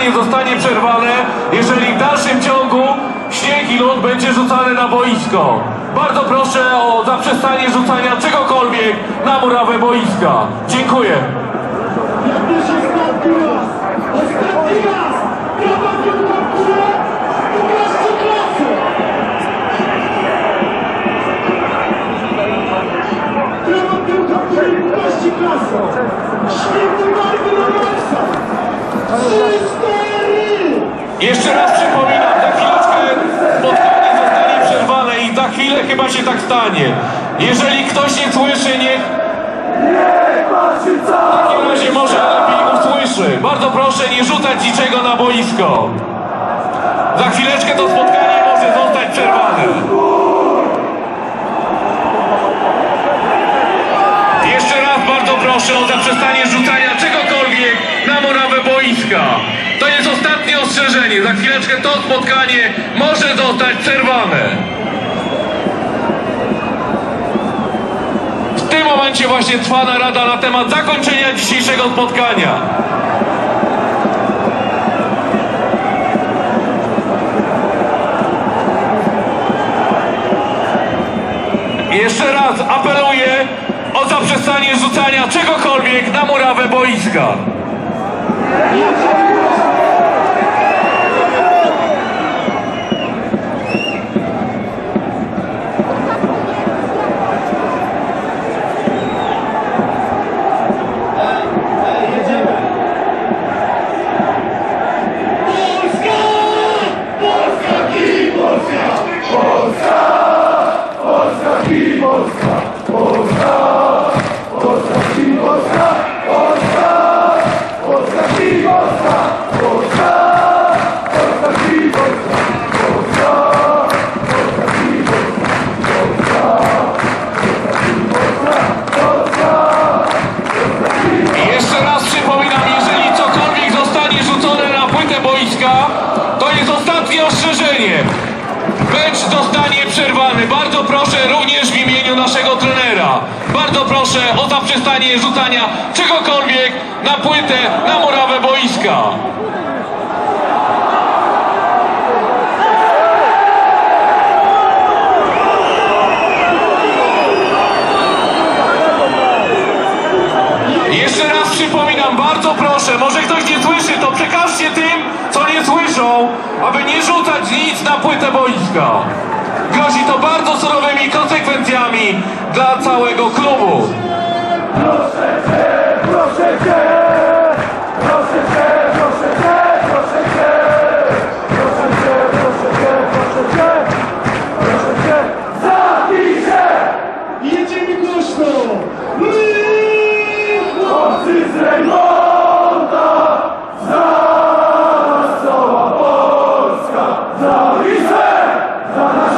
spotkanie zostanie przerwane, jeżeli w dalszym ciągu śnieg i lód będzie rzucany na boisko. Bardzo proszę o zaprzestanie rzucania czegokolwiek na murawę boiska. Dziękuję. Świetnie! Jeszcze raz przypominam, za chwileczkę spotkanie zostanie przerwane i za chwilę chyba się tak stanie. Jeżeli ktoś nie słyszy, niech w takim razie może lepiej usłyszy. Bardzo proszę nie rzucać niczego na boisko. Za chwileczkę to spotkanie może zostać przerwane. Jeszcze raz bardzo proszę o zaprzestanie rzucania czegokolwiek na murawę boiska. Ostatnie ostrzeżenie. Za chwileczkę to spotkanie może zostać przerwane. W tym momencie właśnie trwa narada na temat zakończenia dzisiejszego spotkania. Jeszcze raz apeluję o zaprzestanie rzucania czegokolwiek na murawę boiska. Przerwany. Bardzo proszę również w imieniu naszego trenera. Bardzo proszę o zaprzestanie rzucania czegokolwiek na płytę, na murawę boiska. Jeszcze raz przypominam, bardzo proszę, może ktoś nie słyszy, to przekażcie tym, co nie słyszą, aby nie rzucać nic na płytę boiska grozi to bardzo surowymi konsekwencjami dla całego klubu. Proszę cię, proszę cię, proszę cię, proszę cię, proszę cię, proszę cię, proszę cię, proszę cię, proszę cię, zabij się! Jedziemy głośno! My! Chłopcy z Rejmonta! Za cała Polska! Za Wisę! Za nas!